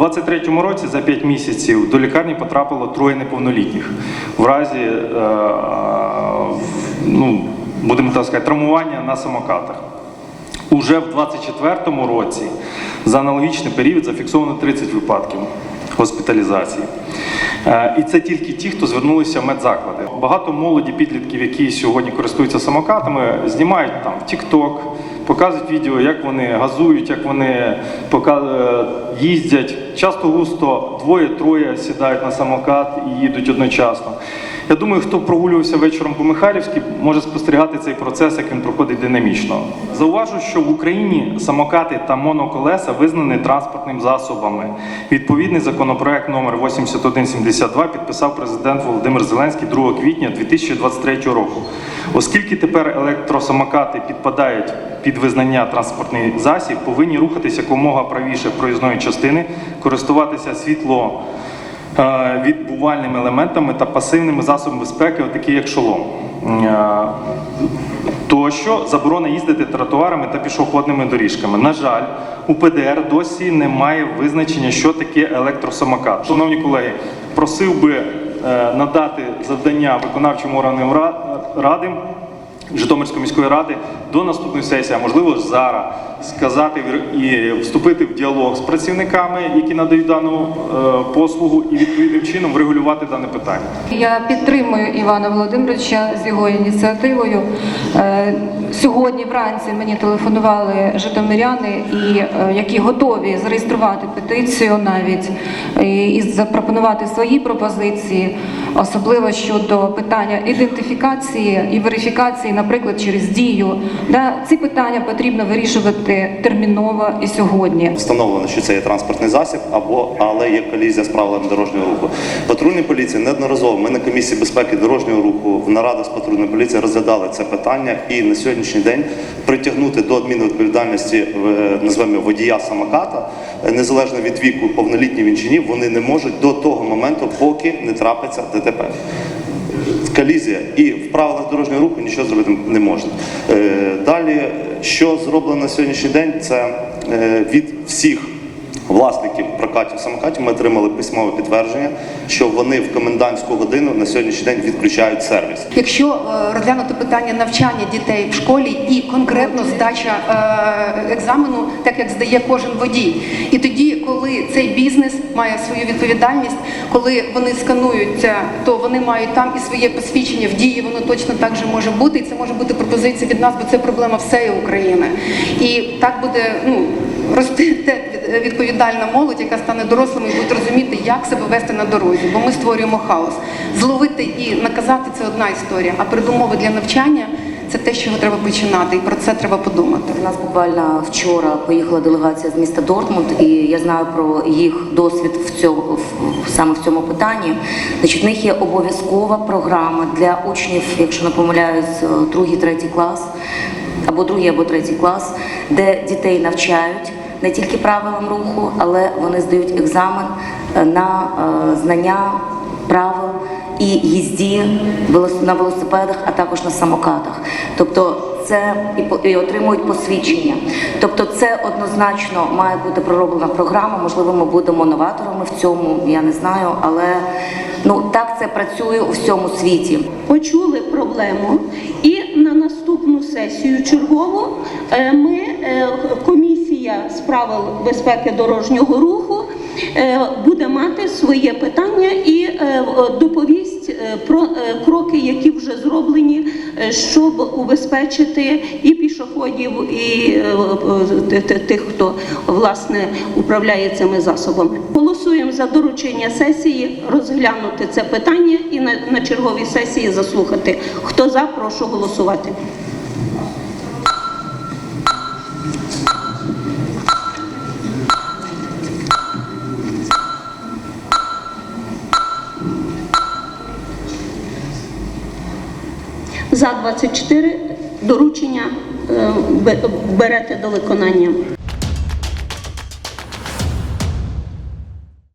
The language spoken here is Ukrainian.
23-му році за 5 місяців до лікарні потрапило троє неповнолітніх в разі, е, ну, будемо так сказати, травмування на самокатах. Уже в 24-му році за аналогічний період зафіксовано 30 випадків госпіталізації. Е, І це тільки ті, хто звернулися в медзаклади. Багато молоді підлітків, які сьогодні користуються самокатами, знімають там в TikTok, показують відео, як вони газують, як вони е, їздять. Часто густо двоє-троє сідають на самокат і їдуть одночасно. Я думаю, хто прогулювався вечором по Михайлівській, може спостерігати цей процес, як він проходить динамічно. Зауважу, що в Україні самокати та моноколеса визнані транспортним засобами. Відповідний законопроект номер 8172 підписав президент Володимир Зеленський 2 квітня 2023 року. Оскільки тепер електросамокати підпадають під визнання транспортний засіб, повинні рухатися якомога правіше проїзної частини, користуватися світло е, відбувальними елементами та пасивними засобами безпеки, такі як шолом. Е, Тощо заборона їздити тротуарами та пішохідними доріжками. На жаль, у ПДР досі немає визначення, що таке електросамокат. Шановні колеги, просив би е, надати завдання виконавчому органу ради Житомирської міської ради до наступної сесії, а можливо зараз сказати і вступити в діалог з працівниками, які надають дану е, послугу, і відповідним чином врегулювати дане питання. Я підтримую Івана Володимировича з його ініціативою. Е, Сьогодні вранці мені телефонували житомиряни, е, які готові зареєструвати петицію навіть і запропонувати свої пропозиції, особливо щодо питання ідентифікації і верифікації, наприклад, через дію. Да, ці питання потрібно вирішувати терміново і сьогодні. Встановлено, що це є транспортний засіб, або але є колізія з правилами дорожнього руху. Патрульній поліції неодноразово ми на комісії безпеки дорожнього руху в нарадах з патрульної поліції розглядали це питання і на сьогоднішній день притягнути до адмінвідповідальності е, назвемо водія самоката, е, незалежно від віку, повнолітній він чи ні, вони не можуть до того моменту, поки не трапиться ДТП. Колізія і в правилах дорожнього руху нічого зробити не можна. Е, Далі, що зроблено на сьогоднішній день, це е, від всіх власників прокатів самокатів ми отримали письмове підтвердження, що вони в комендантську годину на сьогоднішній день відключають сервіс. Якщо е, розглянути питання навчання дітей в школі і конкретно здача е, екзамену, так як здає кожен водій, і тоді, коли цей бізнес має свою відповідальність, коли вони скануються, то вони мають там і своє посвідчення в дії, воно точно так же може бути, і це може бути пропозиція від нас, бо це проблема всієї України. І так буде ну рости те від- відповідальна молодь, яка стане дорослими і буде розуміти, як себе вести на дорозі, бо ми створюємо хаос. Зловити і наказати це одна історія, а передумови для навчання це те, чого треба починати, і про це треба подумати. У нас буквально вчора поїхала делегація з міста Дортмунд, і я знаю про їх досвід в цьому в- саме в цьому питанні. Значить, в них є обов'язкова програма для учнів, якщо не помиляюсь, е, другий, третій клас або другий, або третій клас, де дітей навчають не тільки правилам руху, але вони здають екзамен е, на е, знання правил і їзді на велосипедах, а також на самокатах. Тобто це і, отримують посвідчення. Тобто, це однозначно має бути пророблена програма. Можливо, ми будемо новаторами в цьому, я не знаю, але ну так це працює у всьому світі. почули проблему, і на наступну сесію чергову е, ми, е, комісія з правил безпеки дорожнього руху, е, буде мати своє питання і е, доповість е, про кроки, які вже зроблені, щоб убезпечити і пішоходів, і тих, хто власне управляє цими засобами. Голосуємо за доручення сесії розглянути це питання і на черговій сесії заслухати. Хто за, прошу голосувати. 24 доручення е, берете до виконання.